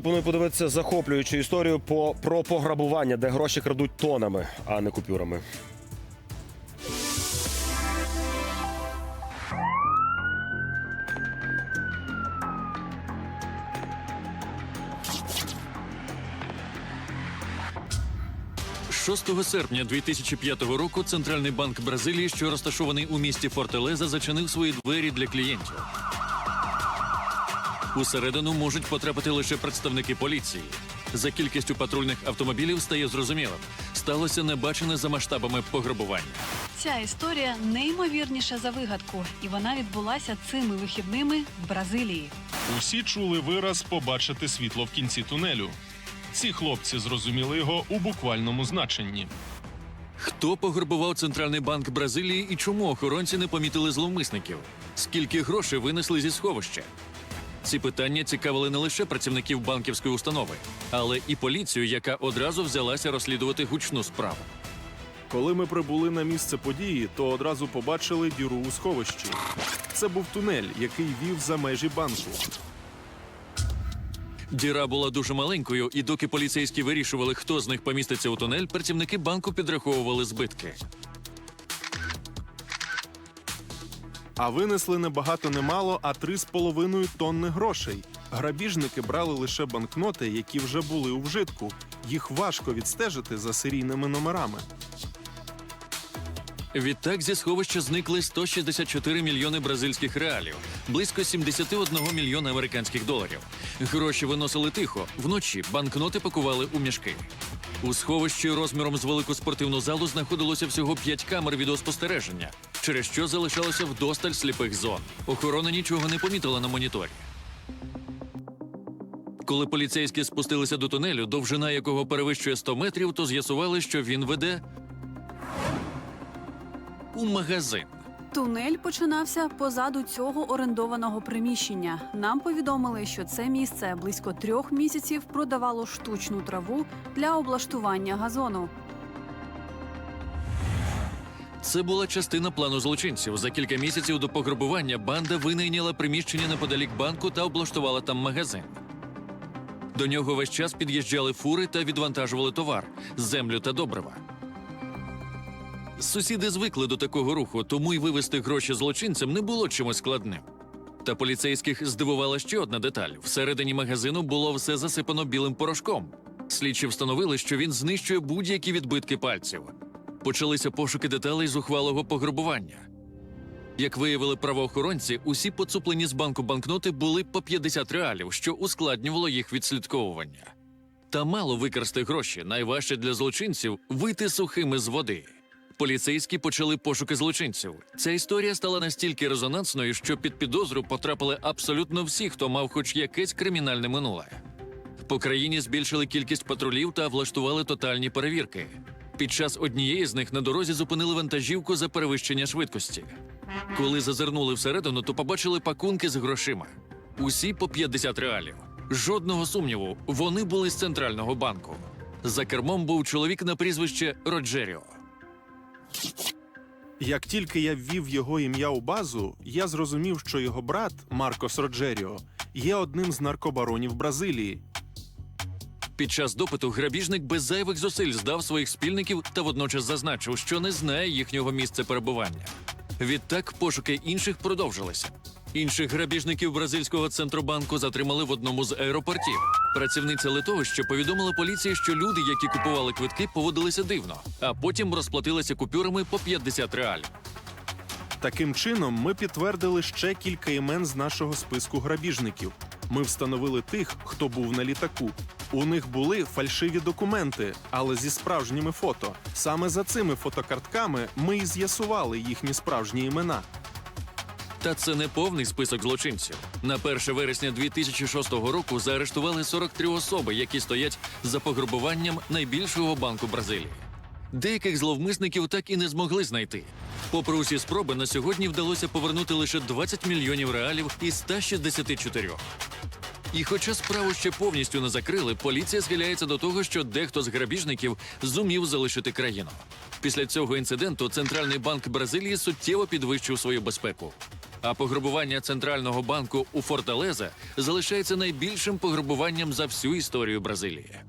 Пропоную подивитися захоплюючу історію по, про пограбування, де гроші крадуть тонами, а не купюрами. – 6 серпня 2005 року Центральний банк Бразилії, що розташований у місті Фортелеза, зачинив свої двері для клієнтів. Усередину можуть потрапити лише представники поліції. За кількістю патрульних автомобілів стає зрозумілим. Сталося небачене за масштабами пограбування. Ця історія неймовірніша за вигадку, і вона відбулася цими вихідними в Бразилії. Усі чули вираз побачити світло в кінці тунелю. Ці хлопці зрозуміли його у буквальному значенні. Хто пограбував Центральний банк Бразилії і чому охоронці не помітили зловмисників? Скільки грошей винесли зі сховища? Ці питання цікавили не лише працівників банківської установи, але і поліцію, яка одразу взялася розслідувати гучну справу. Коли ми прибули на місце події, то одразу побачили діру у сховищі. Це був тунель, який вів за межі банку. Діра була дуже маленькою, і доки поліцейські вирішували, хто з них поміститься у тунель, працівники банку підраховували збитки. А винесли не багато не мало, а 3,5 тонни грошей. Грабіжники брали лише банкноти, які вже були у вжитку. Їх важко відстежити за серійними номерами. Відтак зі сховища зникли 164 мільйони бразильських реалів, близько 71 мільйона американських доларів. Гроші виносили тихо. Вночі банкноти пакували у мішки. У сховищі розміром з велику спортивну залу знаходилося всього 5 камер відеоспостереження, через що залишалося вдосталь сліпих зон. Охорона нічого не помітила на моніторі. Коли поліцейські спустилися до тунелю, довжина якого перевищує 100 метрів, то з'ясували, що він веде у магазин. Тунель починався позаду цього орендованого приміщення. Нам повідомили, що це місце близько трьох місяців продавало штучну траву для облаштування газону. Це була частина плану злочинців. За кілька місяців до пограбування банда винайняла приміщення неподалік банку та облаштувала там магазин. До нього весь час під'їжджали фури та відвантажували товар, землю та добрива. Сусіди звикли до такого руху, тому й вивезти гроші злочинцям не було чимось складним. Та поліцейських здивувала ще одна деталь: всередині магазину було все засипано білим порошком. Слідчі встановили, що він знищує будь-які відбитки пальців. Почалися пошуки деталей зухвалого пограбування. Як виявили правоохоронці, усі поцуплені з банку банкноти були по 50 реалів, що ускладнювало їх відслідковування. Та мало викрасти гроші. Найважче для злочинців вийти сухими з води. Поліцейські почали пошуки злочинців. Ця історія стала настільки резонансною, що під підозру потрапили абсолютно всі, хто мав хоч якесь кримінальне минуле. По країні збільшили кількість патрулів та влаштували тотальні перевірки. Під час однієї з них на дорозі зупинили вантажівку за перевищення швидкості. Коли зазирнули всередину, то побачили пакунки з грошима. Усі по 50 реалів. Жодного сумніву, вони були з центрального банку. За кермом був чоловік на прізвище Роджеріо. Як тільки я ввів його ім'я у базу, я зрозумів, що його брат Маркос Роджеріо є одним з наркобаронів Бразилії. Під час допиту грабіжник без зайвих зусиль здав своїх спільників та водночас зазначив, що не знає їхнього місця перебування. Відтак пошуки інших продовжилися. Інших грабіжників бразильського центробанку затримали в одному з аеропортів. Працівниця литовища повідомила поліції, що люди, які купували квитки, поводилися дивно, а потім розплатилися купюрами по 50 реалів. Таким чином, ми підтвердили ще кілька імен з нашого списку грабіжників. Ми встановили тих, хто був на літаку. У них були фальшиві документи, але зі справжніми фото. Саме за цими фотокартками ми і з'ясували їхні справжні імена. Та це не повний список злочинців. На 1 вересня 2006 року заарештували 43 особи, які стоять за пограбуванням найбільшого банку Бразилії. Деяких зловмисників так і не змогли знайти. Попри усі спроби, на сьогодні вдалося повернути лише 20 мільйонів реалів із 164. І хоча справу ще повністю не закрили, поліція схиляється до того, що дехто з грабіжників зумів залишити країну. Після цього інциденту Центральний банк Бразилії суттєво підвищив свою безпеку. А пограбування центрального банку у Форталеза залишається найбільшим пограбуванням за всю історію Бразилії.